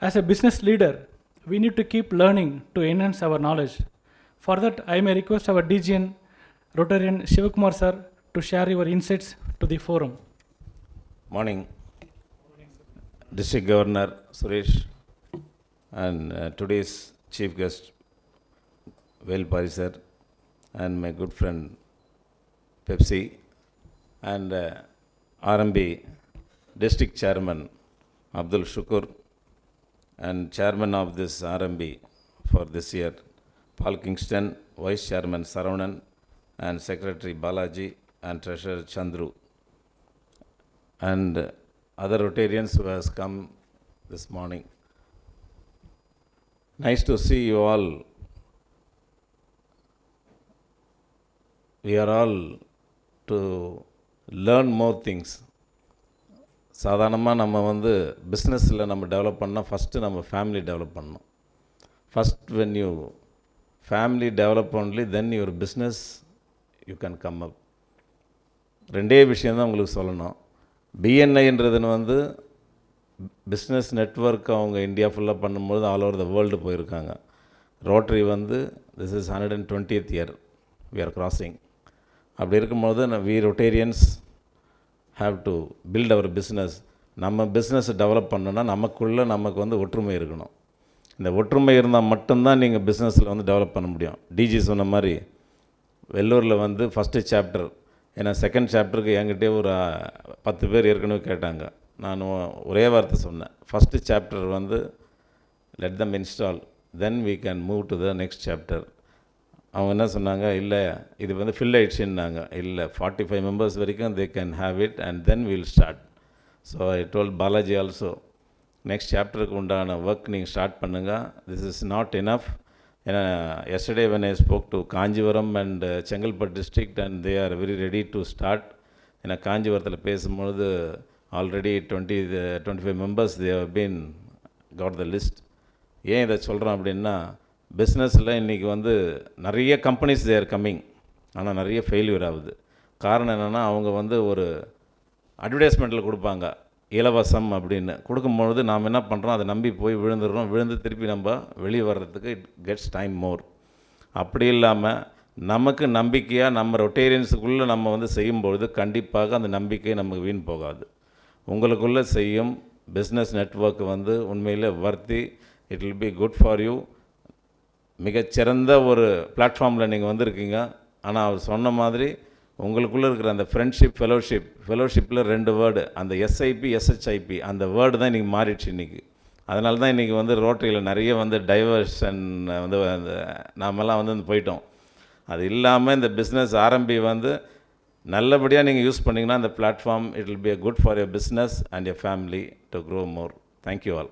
As a business leader, we need to keep learning to enhance our knowledge. For that, I may request our DGN Rotarian Shivakumar sir to share your insights to the forum. Morning. District Governor Suresh and uh, today's chief guest Vel Parisar and my good friend Pepsi and uh, RMB District Chairman Abdul Shukur and Chairman of this RMB for this year Paul Kingston, Vice Chairman Saravanan and Secretary Balaji and Treasurer Chandru and other Rotarians who has come this morning. Nice to see you all. We are all to learn more things. சாதாரணமாக நம்ம வந்து பிஸ்னஸில் நம்ம develop பண்ணால் first நம்ம family develop பண்ணணும். First when you family develop only then your business you can come up ரெண்டே விஷயந்தான் உங்களுக்கு சொல்லணும். பிஎன்ஐன்றதுன்னு வந்து பிஸ்னஸ் நெட்வொர்க் அவங்க இந்தியா ஃபுல்லாக பண்ணும்போது ஆல் ஓவர் த வேர்ல்டு போயிருக்காங்க. ரோட்ரி வந்து this is hundred and twentieth year we are crossing அப்படி இருக்கும்போது we Rotarians have to build our business நம்ம பிஸ்னஸை டெவலப் பண்ணோன்னா நமக்குள்ளே நமக்கு வந்து ஒற்றுமை இருக்கணும். இந்த ஒற்றுமை இருந்தால் மட்டும்தான் நீங்கள் பிஸ்னஸில் வந்து டெவலப் பண்ண முடியும். டிஜி சொன்ன மாதிரி வெள்ளூரில் வந்து ஃபஸ்ட்டு சாப்டர் ஏன்னா செகண்ட் சாப்டருக்கு என்கிட்டே ஒரு பத்து பேர் ஏற்கனவே கேட்டாங்க. நான் ஒரே வார்த்தை சொன்னேன். ஃபஸ்ட்டு சாப்டர் வந்து let them install then we can move to the next chapter அவங்க என்ன சொன்னாங்க? இல்லை இது வந்து ஃபில் ஆயிடுச்சுன்னாங்க. இல்லை ஃபார்ட்டி ஃபைவ் மெம்பர்ஸ் வரைக்கும் they can have it and then will start so I told Balaji also next சாப்டருக்கு உண்டான ஒர்க் நீங்கள் ஸ்டார்ட் பண்ணுங்கள் திஸ் இஸ் நாட் இனஃப் ஏன்னா yesterday when I spoke to Kanchipuram and Chengalpattu district and they are very ready to start ஏன்னா காஞ்சிபுரத்தில் பேசும்பொழுது already twenty twenty five members they've been got the list ஏன் இதை சொல்கிறோம் அப்படின்னா பிஸ்னஸில் இன்றைக்கி வந்து நிறைய கம்பெனிஸ் தேர் கம்மிங் ஆனால் நிறைய ஃபெயில்யூர் ஆகுது. காரணம் என்னென்னா அவங்க வந்து ஒரு அட்வர்டைஸ்மெண்ட்டில் கொடுப்பாங்க. இலவசம் அப்படின்னு. கொடுக்கும்பொழுது நாம் என்ன பண்ணுறோம் அதை நம்பி போய் விழுந்துடுறோம். விழுந்து திருப்பி நம்ம வெளியே வர்றதுக்கு இட் கெட்ஸ் டைம் மோர் அப்படி இல்லாமல் நமக்கு நம்பிக்கையாக நம்ம ரொட்டேரியன்ஸுக்குள்ளே நம்ம வந்து செய்யும்பொழுது கண்டிப்பாக அந்த நம்பிக்கை நமக்கு வீண் போகாது. உங்களுக்குள்ளே செய்யும் பிஸ்னஸ் நெட்வொர்க் வந்து உண்மையில் worthy it will be good for you மிகச்சிறந்த ஒரு பிளாட்ஃபார்மில் நீங்கள் வந்திருக்கீங்க. ஆனால் அவர் சொன்ன மாதிரி உங்களுக்குள்ளே இருக்கிற அந்த ஃப்ரெண்ட்ஷிப் ஃபெலோஷிப் ஃபெலோஷிப்பில் ரெண்டு வேர்டு அந்த எஸ்ஐபி எஸ்ஹெச்ஐபி அந்த வேர்டு தான் இன்றைக்கி மாறிடுச்சு இன்றைக்கி அதனால தான் இன்றைக்கி வந்து ரோட்டரியில் நிறைய வந்து டைவர்ஷன் வந்து அந்த நாமெல்லாம் வந்து போயிட்டோம். அது இல்லாமல் இந்த பிஸ்னஸ் ஆரம்பி வந்து நல்லபடியாக நீங்கள் யூஸ் பண்ணிங்கன்னா அந்த platform it will be a good for your business and your family to grow more thank you all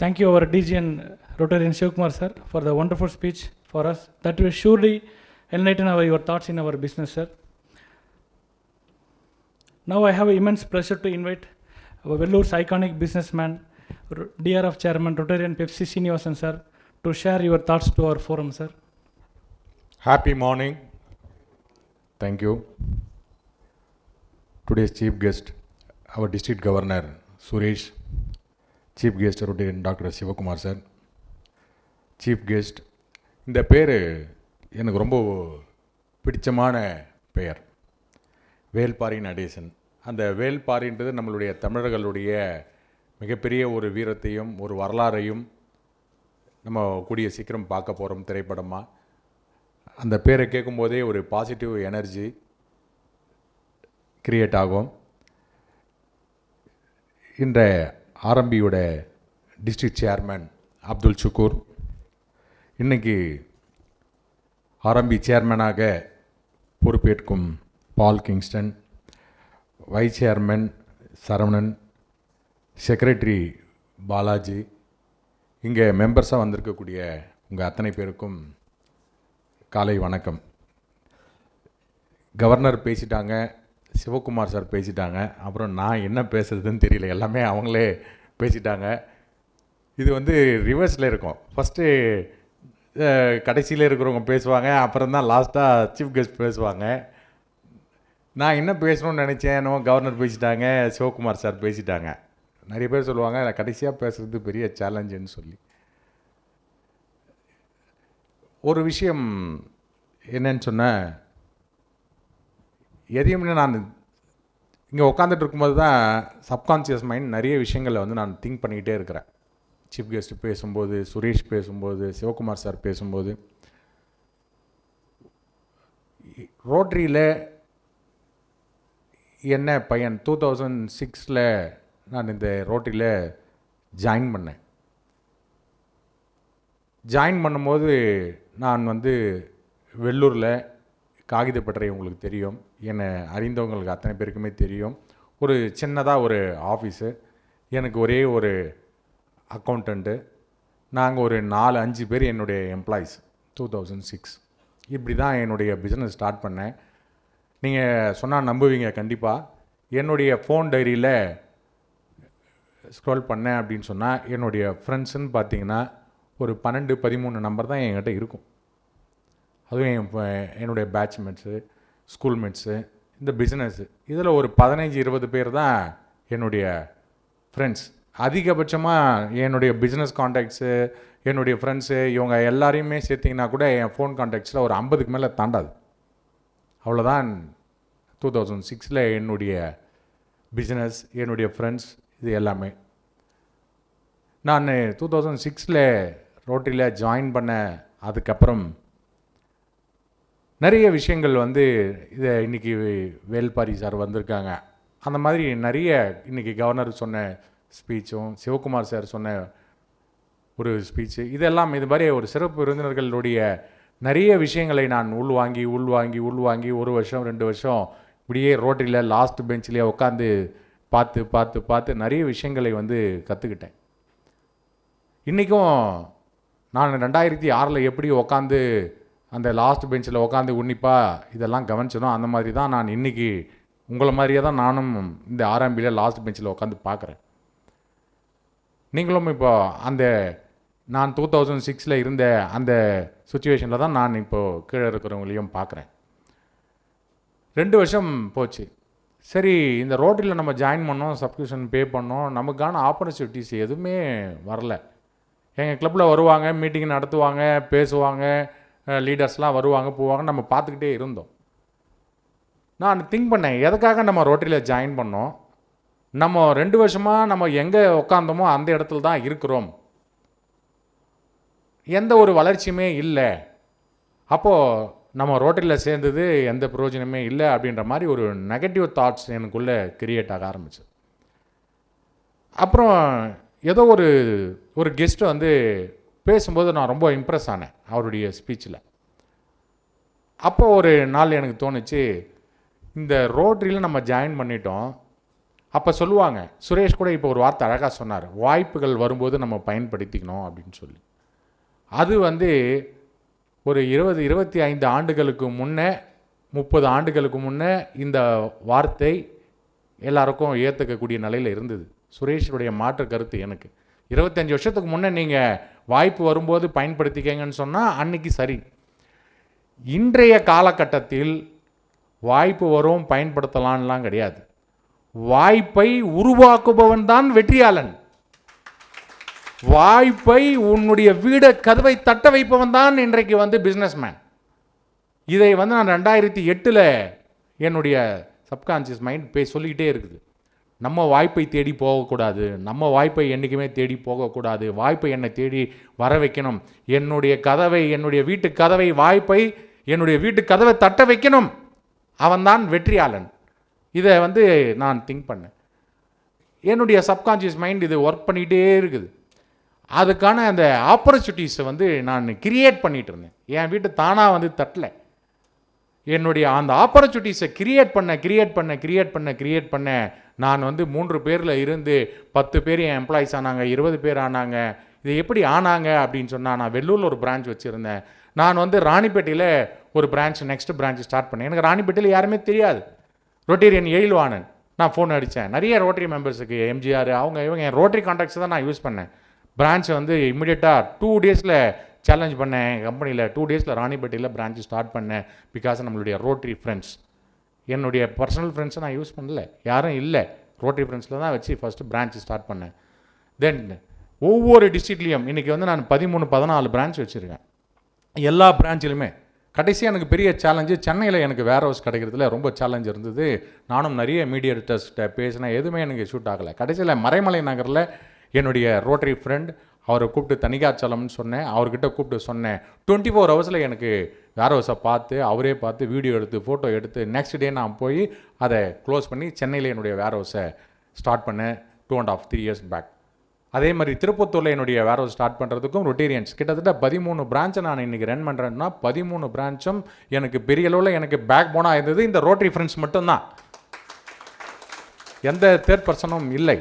Thank you, our DGN Rotarian Shivakumar sir, for the wonderful speech for us. That will surely enlighten our, your thoughts in our business, sir. Now I have immense pleasure to invite our Velloor's iconic businessman, R- of Chairman Rotarian Pepsi Srinivasan sir, to share your thoughts to our forum, sir. Happy morning. Thank you. Today's chief guest, our district governor Suresh, chief guest Rotarian doctor Sivakumar sir chief guest இந்த பேர் எனக்கு ரொம்ப பிடிச்சமான பெயர். வேல்பாரி நடேசன். அந்த வேல்பாரின்றது நம்மளுடைய தமிழர்களுடைய மிகப்பெரிய ஒரு வீரத்தையும் ஒரு வரலாறையும் நம்ம கூடிய சீக்கிரம் பார்க்க போகிறோம் திரைப்படமாக அந்த பேரை கேட்கும்போதே ஒரு பாசிட்டிவ் எனர்ஜி கிரியேட் ஆகும். இந்த ஆரம்பியோட டிஸ்ட்ரிக்ட் சேர்மேன் அப்துல் சுக்கூர். இன்னைக்கு ஆரம்பி சேர்மேனாக பொறுப்பேற்கும் Paul Kingston vice chairman Saravanan secretary Balaji இங்கே மெம்பர்ஸாக வந்திருக்கக்கூடிய உங்கள் அத்தனை பேருக்கும் காலை வணக்கம். கவர்னர் பேசிட்டாங்க சிவகுமார் சார் பேசிட்டாங்க. அப்புறம் நான் என்ன பேசுறதுன்னு தெரியல. எல்லாமே அவங்களே பேசிட்டாங்க. இது வந்து ரிவர்ஸில் இருக்கும். ஃபஸ்ட்டு கடைசியில் இருக்கிறவங்க பேசுவாங்க. அப்புறம் தான் லாஸ்ட்டாக சீஃப் கெஸ்ட் பேசுவாங்க. நான் என்ன பேசணும்னு நினச்சேன் என்னவோ கவர்னர் பேசிட்டாங்க சிவகுமார் சார் பேசிட்டாங்க. நிறைய பேர் சொல்லுவாங்க நான் கடைசியாக பேசுகிறது பெரிய சேலஞ்சுன்னு சொல்லி. ஒரு விஷயம் என்னன்னு சொன்னால் எதையுமே நான் இங்கே உட்காந்துட்டு இருக்கும்போது தான் சப்கான்சியஸ் மைண்ட் நிறைய விஷயங்களை வந்து நான் திங்க் பண்ணிக்கிட்டே இருக்கிறேன். சீஃப் கெஸ்ட் பேசும்போது சுரேஷ் பேசும்போது சிவகுமார் சார் பேசும்போது. ரோட்ரியில் என்ன பையன்? டூ தௌசண்ட் சிக்ஸில் நான் இந்த ரோட்டரியில் ஜாயின் பண்ணேன். ஜாயின் பண்ணும்போது நான் வந்து வெள்ளூரில் காகிதப்பட்டறை உங்களுக்கு தெரியும். என்னை அறிந்தவங்களுக்கு அத்தனை பேருக்குமே தெரியும். ஒரு சின்னதாக ஒரு ஆஃபீஸு. எனக்கு ஒரே ஒரு அக்கௌண்டண்ட்டு நாங்கள் ஒரு நாலு அஞ்சு பேர் என்னுடைய எம்ப்ளாயீஸ் டூ தௌசண்ட் சிக்ஸ். இப்படி தான் என்னுடைய பிஸ்னஸ் ஸ்டார்ட் பண்ணேன். நீங்கள் சொன்னால் நம்புவீங்க கண்டிப்பாக என்னுடைய ஃபோன் டைரியில் ஸ்க்ரோல் பண்ணேன் அப்படின்னு சொன்னால் என்னுடைய ஃப்ரெண்ட்ஸுன்னு பார்த்தீங்கன்னா ஒரு பன்னெண்டு பதிமூணு நம்பர் தான் என்கிட்ட இருக்கும். அதுவும் என் என்னுடைய பேட்ச்மெட்ஸு ஸ்கூல்மேட்ஸு இந்த பிஸ்னஸ்ஸு இதில் ஒரு பதினைஞ்சு இருபது பேர் தான் என்னுடைய ஃப்ரெண்ட்ஸ் அதிகபட்சமாக என்னுடைய பிஸ்னஸ் காண்டாக்ட்ஸு என்னுடைய ஃப்ரெண்ட்ஸு இவங்க எல்லாரையுமே சேர்த்திங்கன்னா கூட என் ஃபோன் காண்டாக்ட்ஸில் ஒரு ஐம்பதுக்கு மேலே தாண்டாது. அவ்வளோதான் டூ தௌசண்ட் சிக்ஸில் என்னுடைய பிஸ்னஸ் என்னுடைய ஃப்ரெண்ட்ஸ் இது எல்லாமே. நான் டூ தௌசண்ட் சிக்ஸில் ரோட்டரியில் ஜாயின் பண்ண அதுக்கப்புறம் நிறைய விஷயங்கள் வந்து இதை இன்றைக்கி வேல்பாரி சார் வந்திருக்காங்க. அந்த மாதிரி நிறைய இன்றைக்கி கவர்னர் சொன்ன ஸ்பீச்சும் சிவகுமார் சார் சொன்ன ஒரு ஸ்பீச்சு இதெல்லாம் இது மாதிரி ஒரு சிறப்பு விருந்தினர்களுடைய நிறைய விஷயங்களை நான் உள்வாங்கி உள்வாங்கி உள்வாங்கி ஒரு வருஷம் ரெண்டு வருஷம் இப்படியே ரோட்டரியில் லாஸ்ட் பெஞ்சிலே உட்காந்து பார்த்து பார்த்து பார்த்து நிறைய விஷயங்களை வந்து கற்றுக்கிட்டேன் இன்றைக்கும் நான் ரெண்டாயிரத்தி ஆறில் எப்படி உக்காந்து அந்த லாஸ்ட் பெஞ்சில் உட்காந்து உன்னிப்பாக இதெல்லாம் கவனிச்சனோ அந்த மாதிரி தான் நான் இன்றைக்கி உங்களை மாதிரியே தான் நானும் இந்த ஆரம்பியில் லாஸ்ட் பெஞ்சில் உட்காந்து பார்க்குறேன் நீங்களும் இப்போ அந்த நான் டூ தௌசண்ட் சிக்ஸில் இருந்த அந்த சுச்சுவேஷனில் தான் நான் இப்போது கீழே இருக்கிறவங்களையும் பார்க்குறேன் ரெண்டு வருஷம் போச்சு. சரி இந்த ரோட்டில் நம்ம ஜாயின் பண்ணோம் சப்ஸ்கிரிப்ஷன் பே பண்ணோம் நமக்கான ஆப்பர்ச்சுனிட்டிஸ் எதுவுமே வரல. எங்கள் கிளப்பில் வருவாங்க மீட்டிங் நடத்துவாங்க பேசுவாங்க லீடர்ஸ்லாம் வருவாங்க போவாங்க நம்ம பார்த்துக்கிட்டே இருந்தோம். நான் திங்க் பண்ணேன். எதுக்காக நம்ம ரோட்டரியில் ஜாயின் பண்ணோம்? நம்ம ரெண்டு வருஷமாக நம்ம எங்கே உட்காந்தோமோ அந்த இடத்துல தான் இருக்கிறோம். எந்த ஒரு வளர்ச்சியுமே இல்லை. அப்போது நம்ம ரோட்டரியில் சேர்ந்தது எந்த பிரயோஜனமே இல்லை அப்படின்ற மாதிரி ஒரு நெகட்டிவ் தாட்ஸ் எனக்குள்ளே கிரியேட் ஆக ஆரம்பிச்சு. அப்புறம் ஏதோ ஒரு ஒரு கெஸ்ட்டு வந்து பேசும்போது நான் ரொம்ப இம்ப்ரெஸ் ஆனேன் அவருடைய ஸ்பீச்சில் அப்போ ஒரு நாள் எனக்கு தோணுச்சு இந்த ரோட்ரியில் நம்ம ஜாயின் பண்ணிட்டோம். அப்போ சொல்லுவாங்க சுரேஷ் கூட இப்போ ஒரு வார்த்தை அழகாக சொன்னார் வாய்ப்புகள் வரும்போது நம்ம பயன்படுத்திக்கணும் அப்படின்னு சொல்லி. அது வந்து ஒரு இருபது இருபத்தி ஐந்து ஆண்டுகளுக்கு முன்னே முப்பது ஆண்டுகளுக்கு முன்னே இந்த வார்த்தை எல்லாருக்கும் ஏற்றுக்கக்கூடிய நிலையில் இருந்தது. சுரேஷுடைய மாற்று கருத்து எனக்கு. இருபத்தஞ்சி வருஷத்துக்கு முன்னே நீங்கள் வாய்ப்பு வரும்போது பயன்படுத்திக்கங்கன்னு சொன்னால் அன்னைக்கு சரி. இன்றைய காலகட்டத்தில் வாய்ப்பு வரும் பயன்படுத்தலான்லாம் கிடையாது. வாய்ப்பை உருவாக்குபவன் தான் வெற்றியாளன். வாய்ப்பை உன்னுடைய வீட கதவை தட்ட வைப்பவன் தான் இன்றைக்கு வந்து பிஸ்னஸ்மேன் இதை வந்து நான் ரெண்டாயிரத்தி எட்டில் என்னுடைய சப்கான்சியஸ் மைண்ட் பே சொல்லிக்கிட்டே இருக்குது. நம்ம வாய்ப்பை தேடி போகக்கூடாது. நம்ம வாய்ப்பை என்றைக்குமே தேடி போகக்கூடாது. வாய்ப்பை என்னை தேடி வர வைக்கணும். என்னுடைய கதவை என்னுடைய வீட்டு கதவை வாய்ப்பை என்னுடைய வீட்டு கதவை தட்ட வைக்கணும். அவன்தான் வெற்றியாளன். இதை வந்து நான் திங்க் பண்ணேன். என்னுடைய சப்கான்ஷியஸ் மைண்ட் இது ஒர்க் பண்ணிகிட்டே இருக்குது. அதுக்கான அந்த ஆப்பர்ச்சுனிட்டிஸை வந்து நான் கிரியேட் பண்ணிகிட்டு இருந்தேன். என் வீட்டு தானாக வந்து தட்டலை. என்னுடைய அந்த ஆப்பர்ச்சுனிட்டிஸை கிரியேட் பண்ண கிரியேட் பண்ண கிரியேட் பண்ண கிரியேட் பண்ண நான் வந்து மூன்று பேரில் இருந்து பத்து பேர் என் எம்ப்ளாயிஸ் ஆனாங்க இருபது பேர் ஆனாங்க. இது எப்படி ஆனாங்க அப்படின்னு சொன்னால் நான் வெள்ளூரில் ஒரு பிரான்ச் வச்சுருந்தேன். நான் வந்து ராணிப்பேட்டையில் ஒரு பிரான்ச் நெக்ஸ்ட் பிரான்ச் ஸ்டார்ட் பண்ணேன். எனக்கு ராணிப்பேட்டையில் யாருமே தெரியாது. ரொட்டேரியன் எழில்வாணன் நான் ஃபோன் அடித்தேன் நிறைய ரோட்டரி மெம்பர்ஸுக்கு எம்ஜிஆர் அவங்க இவங்க என் ரோட்டரி கான்டாக்ட்ஸ் தான் நான் யூஸ் பண்ணேன். பிரான்ச்சை வந்து இமிடியேட்டாக டூ டேஸில் சேலஞ்ச் பண்ணேன். கம்பெனியில் டூ டேஸில் ராணிப்பேட்டையில் பிரான்ச் ஸ்டார்ட் பண்ணேன். பிகாஸ் நம்மளுடைய ரோட்டரி ஃப்ரெண்ட்ஸ் என்னுடைய பர்சனல் ஃப்ரெண்ட்ஸை நான் யூஸ் பண்ணல. யாரும் இல்லை. ரோட்டரி ஃப்ரெண்ட்ஸில் தான் வச்சு ஃபஸ்ட்டு பிரான்ச் ஸ்டார்ட் பண்ணேன். தென் ஒவ்வொரு டிஸ்ட்ரிக்ட்லேயும் இன்றைக்கி வந்து நான் பதிமூணு பதினாலு பிரான்ச் வச்சுருக்கேன். எல்லா பிரான்ச்சிலுமே கடைசி எனக்கு பெரிய சேலஞ்சு சென்னையில் எனக்கு வேர் ஹவுஸ் கிடைக்கிறதுல ரொம்ப சேலஞ்ச் இருந்தது. நானும் நிறைய மீடியேட்டர்ஸ்கிட்ட பேசினேன். எதுவுமே எனக்கு ஷூட் ஆகலை. கடைசியில் மறைமலை நகரில் என்னுடைய ரோட்டரி ஃப்ரெண்ட் அவரை கூப்பிட்டு தனிகாச்சலம்னு சொன்னேன். அவர்கிட்ட கூப்பிட்டு சொன்னேன். டுவெண்ட்டி ஃபோர் ஹவர்ஸில் எனக்கு வேர் ஹவுஸை பார்த்து அவரே பார்த்து வீடியோ எடுத்து ஃபோட்டோ எடுத்து நெக்ஸ்ட் டே நான் போய் அதை க்ளோஸ் பண்ணி சென்னையில் என்னுடைய வேற ஹவுஸை ஸ்டார்ட் பண்ணேன். Two and half three years back அதே மாதிரி திருப்பத்தூரில் என்னுடைய வேர் ஹவுஸ் ஸ்டார்ட் பண்ணுறதுக்கும் ரொட்டேரியன்ஸ் கிட்டத்தட்ட பதிமூணு பிரான்ச்சை நான் இன்றைக்கி ரன் பண்ணுறேன்னா பதிமூணு பிரான்ச்சும் எனக்கு பெரிய அளவில் எனக்கு பேக் போனாக இருந்தது. இந்த ரோட்டரி ஃப்ரெண்ட்ஸ் மட்டும்தான். எந்த தேர்ட் பர்சனும் இல்லை.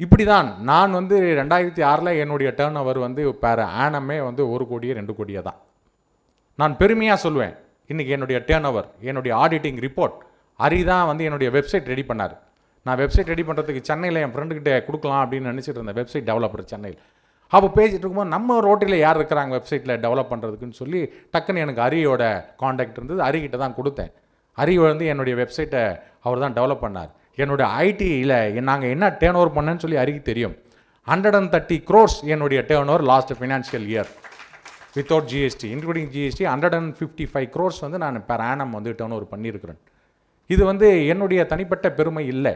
இப்படி தான் நான் வந்து ரெண்டாயிரத்தி ஆறில் என்னுடைய டேர்ன் ஓவர் வந்து பேர் ஆனமே வந்து ஒரு கோடியே ரெண்டு கோடியே தான் நான் பெருமையாக சொல்லுவேன் இன்றைக்கி என்னுடைய டேர்ன் ஓவர் என்னுடைய ஆடிட்டிங் ரிப்போர்ட் ஹரி தான் வந்து என்னுடைய வெப்சைட் ரெடி பண்ணார். நான் வெப்சைட் ரெடி பண்ணுறதுக்கு சென்னையில் என் ஃப்ரெண்டுக்கிட்ட கொடுக்கலாம் அப்படின்னு நினச்சிட்டு இருந்தேன் வெப்சைட் டெவலப்பர் சென்னையில். அப்போ பேசிகிட்டு இருக்கும்போது நம்ம ரோட்டில் யார் இருக்கிறாங்க வெப்சைட்டில் டெவலப் பண்ணுறதுக்குன்னு சொல்லி டக்குன்னு எனக்கு அரியோட காண்டாக்ட் இருந்தது. ஹரிக்கிட்ட தான் கொடுத்தேன். அரி வந்து என்னுடைய வெப்சைட்டை அவர் தான் டெவலப் பண்ணார். என்னுடைய ஐடியில் நாங்கள் என்ன டேர்ன் ஓவர் பண்ணேன்னு சொல்லி அறிக்கை தெரியும். ஹண்ட்ரட் அண்ட் தேர்ட்டி க்ரோர்ஸ் என்னுடைய turnover last financial year without GST including GST hundred and fifty five crores வந்து நான் பெர் ஆனம் வந்து டேர்ன் ஓவர் பண்ணியிருக்கிறேன். இது வந்து என்னுடைய தனிப்பட்ட பெருமை இல்லை.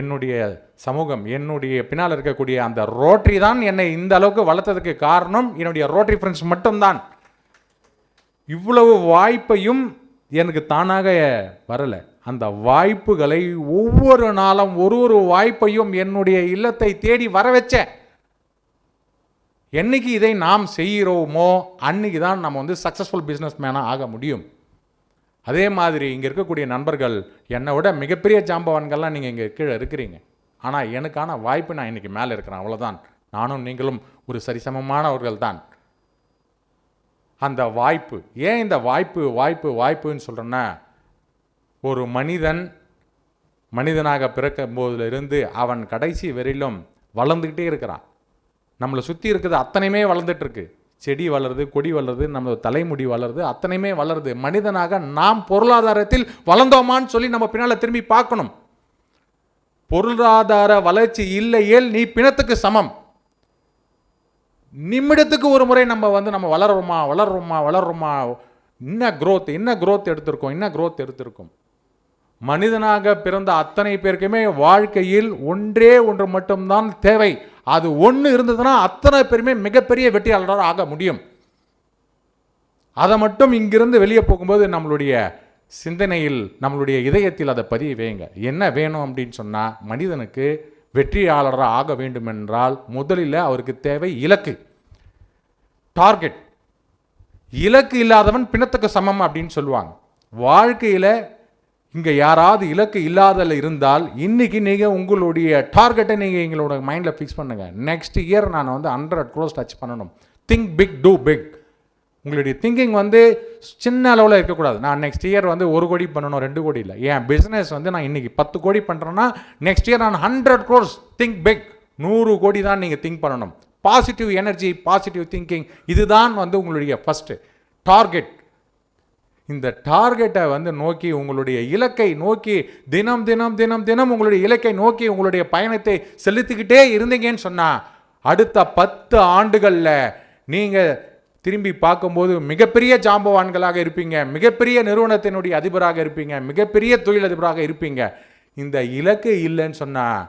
என்னுடைய சமூகம் என்னுடைய பின்னால் இருக்கக்கூடிய அந்த ரோட்டரி தான் என்னை இந்த அளவுக்கு வளர்த்ததுக்கு காரணம். என்னுடைய ரோட்டரி ஃப்ரெண்ட்ஸ் மட்டும்தான். இவ்வளவு வாய்ப்பையும் எனக்கு தானாக வரலை. அந்த வாய்ப்புகளை ஒவ்வொரு நாளும் ஒரு ஒரு வாய்ப்பையும் என்னுடைய இல்லத்தை தேடி வர வச்சேன் என்னைக்கு இதை நாம் செய்கிறோமோ அன்னைக்கு தான் நம்ம வந்து சக்ஸஸ்ஃபுல் பிஸ்னஸ் மேனாக ஆக முடியும். அதே மாதிரி இங்கே இருக்கக்கூடிய நண்பர்கள் என்னை விட மிகப்பெரிய ஜாம்பவான்கள்லாம் நீங்கள் இங்கே கீழே இருக்கிறீங்க. ஆனால் எனக்கான வாய்ப்பு நான் இன்னைக்கு மேலே இருக்கிறேன். அவ்வளோதான் நானும் நீங்களும் ஒரு சரிசமமானவர்கள் தான். அந்த வாய்ப்பு ஏன் இந்த வாய்ப்பு வாய்ப்பு வாய்ப்புன்னு சொல்கிறேன்னா ஒரு மனிதன் மனிதனாக பிறக்கும் போதிலிருந்து அவன் கடைசி வரையிலும் வளர்ந்துக்கிட்டே இருக்கிறான். நம்மளை சுற்றி இருக்கிறது அத்தனையுமே வளர்ந்துட்டுருக்கு. செடி வளருது கொடி வளருது நம்ம தலைமுடி வளருது அத்தனையுமே வளருது. மனிதனாக நாம் பொருளாதாரத்தில் வளர்ந்தோமான்னு சொல்லி நம்ம பின்னால் திரும்பி பார்க்கணும். பொருளாதார வளர்ச்சி இல்லையேல் நீ பிணத்துக்கு சமம். நிமிடத்துக்கு ஒரு முறை நம்ம வந்து நம்ம வளர்றோமா வளர்றோமா வளர்றோமா? என்ன க்ரோத் என்ன குரோத் எடுத்திருக்கோம் என்ன க்ரோத் எடுத்திருக்கோம்? மனிதனாக பிறந்த அத்தனை பேருக்குமே வாழ்க்கையில் ஒன்றே ஒன்று மட்டும்தான் தேவை. அது ஒன்று இருந்ததுன்னா அத்தனை பேருமே மிகப்பெரிய வெற்றியாளராக ஆக முடியும். அதை மட்டும் இங்கிருந்து வெளியே போகும்போது நம்மளுடைய சிந்தனையில் நம்மளுடைய இதயத்தில் அதை பதிய வைங்க என்ன வேணும் அப்படின்னு சொன்னால் மனிதனுக்கு வெற்றியாளராக ஆக வேண்டும் என்றால் முதலில் அவருக்கு தேவை இலக்கு. டார்கெட் இலக்கு இல்லாதவன் பிணத்துக்கு சமம் அப்படின்னு சொல்லுவாங்க. வாழ்க்கையில் இங்கே யாராவது இலக்கு இல்லாதல இருந்தால் இன்னைக்கு நீங்கள் உங்களுடைய டார்கெட்டை நீங்கள் எங்களோட மைண்டில் ஃபிக்ஸ் பண்ணுங்கள் நெக்ஸ்ட் இயர் நான் வந்து ஹண்ட்ரட் க்ரோஸ் டச் பண்ணணும். திங்க் பிக் டூ பிக் உங்களுடைய திங்கிங் வந்து சின்ன அளவில் இருக்கக்கூடாது. நான் நெக்ஸ்ட் இயர் வந்து ஒரு கோடி பண்ணணும் ரெண்டு கோடி இல்லை. என் பிஸ்னஸ் வந்து நான் இன்றைக்கி பத்து கோடி பண்ணுறேன்னா நெக்ஸ்ட் இயர் நான் ஹண்ட்ரட் க்ரோர்ஸ் திங்க் பிக் நூறு கோடி தான் நீங்கள் திங்க் பண்ணணும். பாசிட்டிவ் எனர்ஜி பாசிட்டிவ் திங்கிங் இதுதான் வந்து உங்களுடைய ஃபஸ்ட்டு டார்கெட் இந்த டார்கெட்டை வந்து நோக்கி உங்களுடைய இலக்கை நோக்கி தினம் தினம் தினம் தினம் உங்களுடைய இலக்கை நோக்கி உங்களுடைய பயணத்தை செலுத்திக்கிட்டே இருந்தீங்கன்னு சொன்னால் அடுத்த பத்து ஆண்டுகளில் நீங்கள் திரும்பி பார்க்கும்போது மிகப்பெரிய ஜாம்பவான்களாக இருப்பீங்க மிகப்பெரிய நிறுவனத்தினுடைய அதிபராக இருப்பீங்க மிகப்பெரிய தொழிலதிபராக இருப்பீங்க. இந்த இலக்கு இல்லைன்னு சொன்னால்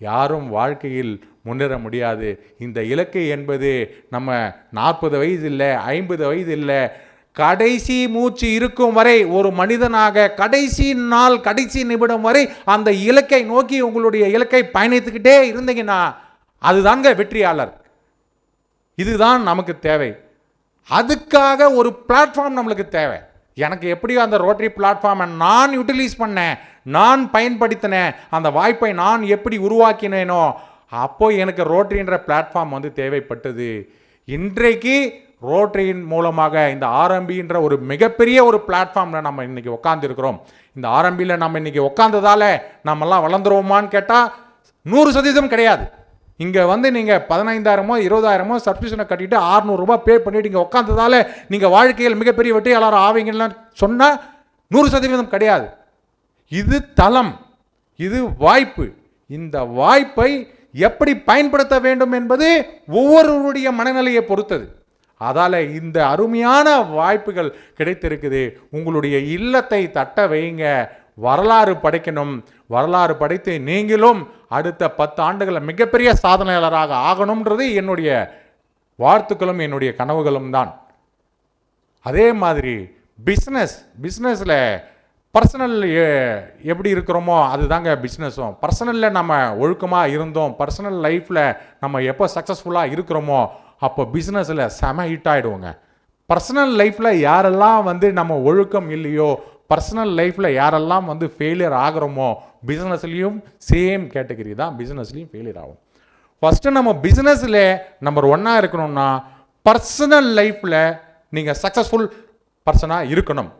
யாரும் வாழ்க்கையில் முன்னேற முடியாது. இந்த இலக்கு என்பது நம்ம நாற்பது வயது இல்லை ஐம்பது வயது இல்லை கடைசி மூச்சு இருக்கும் வரை ஒரு மனிதனாக கடைசி நாள் கடைசி நிமிடம் வரை அந்த இலக்கை நோக்கி உங்களுடைய இலக்கை பயணித்துக்கிட்டே இருந்தீங்கன்னா அதுதாங்க வெற்றியாளர். இதுதான் நமக்கு தேவை. அதுக்காக ஒரு பிளாட்ஃபார்ம் நம்மளுக்கு தேவை. எனக்கு எப்படியோ அந்த ரோட்டரி பிளாட்ஃபார்மை நான் யூட்டிலைஸ் பண்ணேன் நான் பயன்படுத்தினேன் அந்த வாய்ப்பை நான் எப்படி உருவாக்கினேனோ அப்போது எனக்கு ரோட்டரின்ற பிளாட்ஃபார்ம் வந்து தேவைப்பட்டது. இன்றைக்கு ரோட்டரியின் மூலமாக இந்த ஆர்எம்பின்ற ஒரு மிகப்பெரிய ஒரு பிளாட்ஃபார்மில் நம்ம இன்னைக்கு உட்காந்துருக்கிறோம் இந்த ஆர்எம்பியில் நம்ம இன்னைக்கு உட்காந்ததால நம்மெல்லாம் வளர்ந்துருவோமான்னு கேட்டால் நூறு சதவீதம் கிடையாது. இங்கே வந்து நீங்கள் பதினைந்தாயிரமோ இருபதாயிரமோ சப்ஸ்கிரிப்ஷனை கட்டிட்டு 600 ரூபாய் பே பண்ணிட்டு இங்கே உட்காந்ததால நீங்கள் வாழ்க்கையில் மிகப்பெரிய வெற்றியாளர் ஆவீங்கன்னு சொன்னால் நூறு சதவீதம் கிடையாது. இது தளம் இது வாய்ப்பு. இந்த வாய்ப்பை எப்படி பயன்படுத்த வேண்டும் என்பது ஒவ்வொருவருடைய மனநிலையை பொறுத்தது. அதால் இந்த அருமையான வாய்ப்புகள் கிடைத்திருக்குது. உங்களுடைய இல்லத்தை தட்ட வைங்க. வரலாறு படைக்கணும். வரலாறு படைத்து நீங்களும் அடுத்த பத்து ஆண்டுகளில் மிகப்பெரிய சாதனையாளராக ஆகணும்ன்றது என்னுடைய வாழ்த்துக்களும் என்னுடைய கனவுகளும் தான். அதே மாதிரி பிஸ்னஸ் பிஸ்னஸில் பர்சனல் எப்படி இருக்கிறோமோ அதுதாங்க பிஸ்னஸும் பர்சனலில் நம்ம ஒழுக்கமாக இருந்தோம். பர்சனல் லைஃப்பில் நம்ம எப்போ சக்ஸஸ்ஃபுல்லாக இருக்கிறோமோ அப்போ பிஸ்னஸில் செம ஹிட் ஆகிடுவோங்க பர்சனல் லைஃப்பில் யாரெல்லாம் வந்து நம்ம ஒழுக்கம் இல்லையோ பர்சனல் லைஃப்பில் யாரெல்லாம் வந்து ஃபெயிலியர் ஆகிறோமோ பிஸ்னஸ்லேயும் சேம் கேட்டகரி தான் பிஸ்னஸ்லேயும் ஃபெயிலியர் ஆகும். ஃபஸ்ட்டு நம்ம பிஸ்னஸில் நம்பர் ஒன்னாக இருக்கணும்னா பர்சனல் லைஃப்பில் நீங்கள் சக்ஸஸ்ஃபுல் பர்சனாக இருக்கணும்.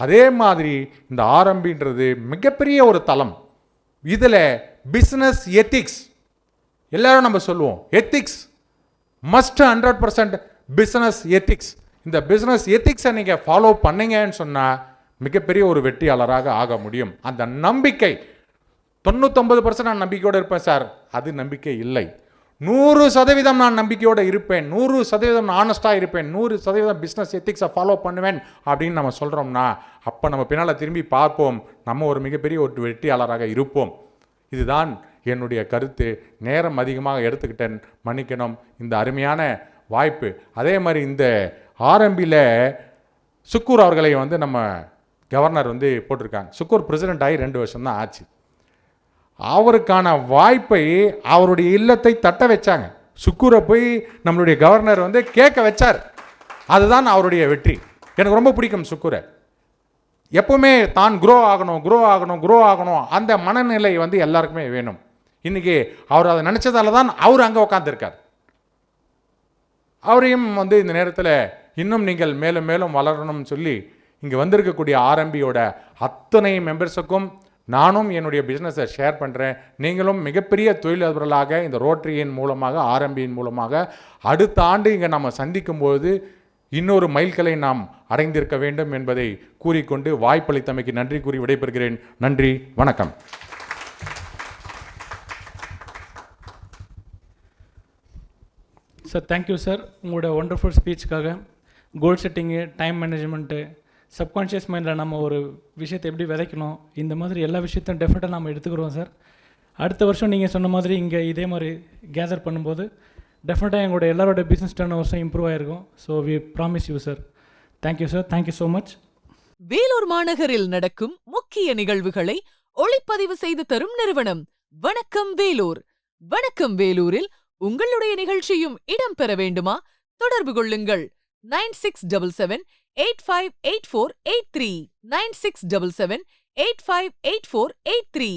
அதே மாதிரி இந்த ஆரம்பின்றது மிகப்பெரிய ஒரு தளம். இதில் பிஸ்னஸ் எத்திக்ஸ் எல்லாரும் நம்ம சொல்லுவோம். Ethics must hundred percent business ethics இந்த பிஸ்னஸ் எத்திக்ஸை நீங்கள் ஃபாலோ பண்ணீங்கன்னு சொன்னால் மிகப்பெரிய ஒரு வெற்றியாளராக ஆக முடியும். அந்த நம்பிக்கை தொண்ணூத்தொம்பது பர்சன்ட் நான் நம்பிக்கையோடு இருப்பேன் சார். அது நம்பிக்கை இல்லை. நூறு சதவீதம் நான் நம்பிக்கையோடு இருப்பேன். நூறு சதவீதம் நான் ஆனஸ்டாக இருப்பேன். நூறு சதவீதம் பிஸ்னஸ் எத்திக்ஸை ஃபாலோ பண்ணுவேன் அப்படின்னு நம்ம சொல்கிறோம்னா அப்போ நம்ம பின்னால் திரும்பி பார்ப்போம். நம்ம ஒரு மிகப்பெரிய ஒரு வெற்றியாளராக இருப்போம். இதுதான் என்னுடைய கருத்து நேரம் அதிகமாக எடுத்துக்கிட்டேன் மன்னிக்கணும். இந்த அருமையான வாய்ப்பு. அதே மாதிரி இந்த ஆரம்பியில் சுக்கூர் அவர்களை வந்து நம்ம கவர்னர் வந்து போட்டிருக்காங்க. சுக்கூர் பிரசிடென்ட் ஆகி ரெண்டு வருஷம் தான் ஆச்சு. அவருக்கான வாய்ப்பை அவருடைய இல்லத்தை தட்ட வச்சாங்க. சுக்கூரை போய் நம்மளுடைய கவர்னர் வந்து கேட்க வச்சார். அதுதான் அவருடைய வெற்றி. எனக்கு ரொம்ப பிடிக்கும் சுக்கூரை. எப்பவுமே தான் குரோ ஆகணும் குரோ ஆகணும் குரோ ஆகணும். அந்த மனநிலை வந்து எல்லாருக்குமே வேணும். இன்றைக்கி அவர் அதை நினச்சதால தான் அவர் அங்கே உட்காந்துருக்கார் அவரையும் வந்து இந்த நேரத்தில் இன்னும் நீங்கள் மேலும் மேலும் வளரணும்னு சொல்லி இங்கே வந்திருக்கக்கூடிய ஆர்எம்பியோட அத்தனை மெம்பர்ஸுக்கும் நானும் என்னுடைய பிஸ்னஸை ஷேர் பண்ணுறேன் நீங்களும் மிகப்பெரிய தொழிலதிபர்களாக இந்த ரோட்டரியின் மூலமாக ஆர்எம்பியின் மூலமாக அடுத்த ஆண்டு இங்கே நம்ம சந்திக்கும்போது இன்னொரு மைல்கலை நாம் அடைந்திருக்க வேண்டும் என்பதை கூறிக்கொண்டு வாய்ப்பளித்தமைக்கு நன்றி கூறி விடைபெறுகிறேன். நன்றி வணக்கம். சார் தேங்க்யூ சார் உங்களோட ஒண்டர்ஃபுல் ஸ்பீச்சுக்காக goal setting time management subconscious மைண்டில் நம்ம ஒரு விஷயத்தை எப்படி விதைக்கணும் இந்த மாதிரி எல்லா விஷயத்தையும் டெஃபினட்டாக நம்ம எடுத்துக்கிறோம் சார் அடுத்த வருஷம் நீங்கள் சொன்ன மாதிரி இங்கே இதே மாதிரி கேதர் பண்ணும்போது டெஃபினட்டாக எங்களோட எல்லாரோட பிஸ்னஸ் டர்ன் வருஷம் இம்ப்ரூவ் ஆகிருக்கும் so we promise you sir thank you sir thank you so much Vellore மாநகரில் நடக்கும் முக்கிய நிகழ்வுகளை ஒளிப்பதிவு செய்து தரும் நிறுவனம் வணக்கம் வேலூர். வணக்கம் வேலூரில் உங்களுடைய நிகழ்ச்சியும் இடம்பெற வேண்டுமா? தொடர்பு கொள்ளுங்கள். Nine six double seven eight five eight four eight three. Nine six double seven eight five eight four eight three.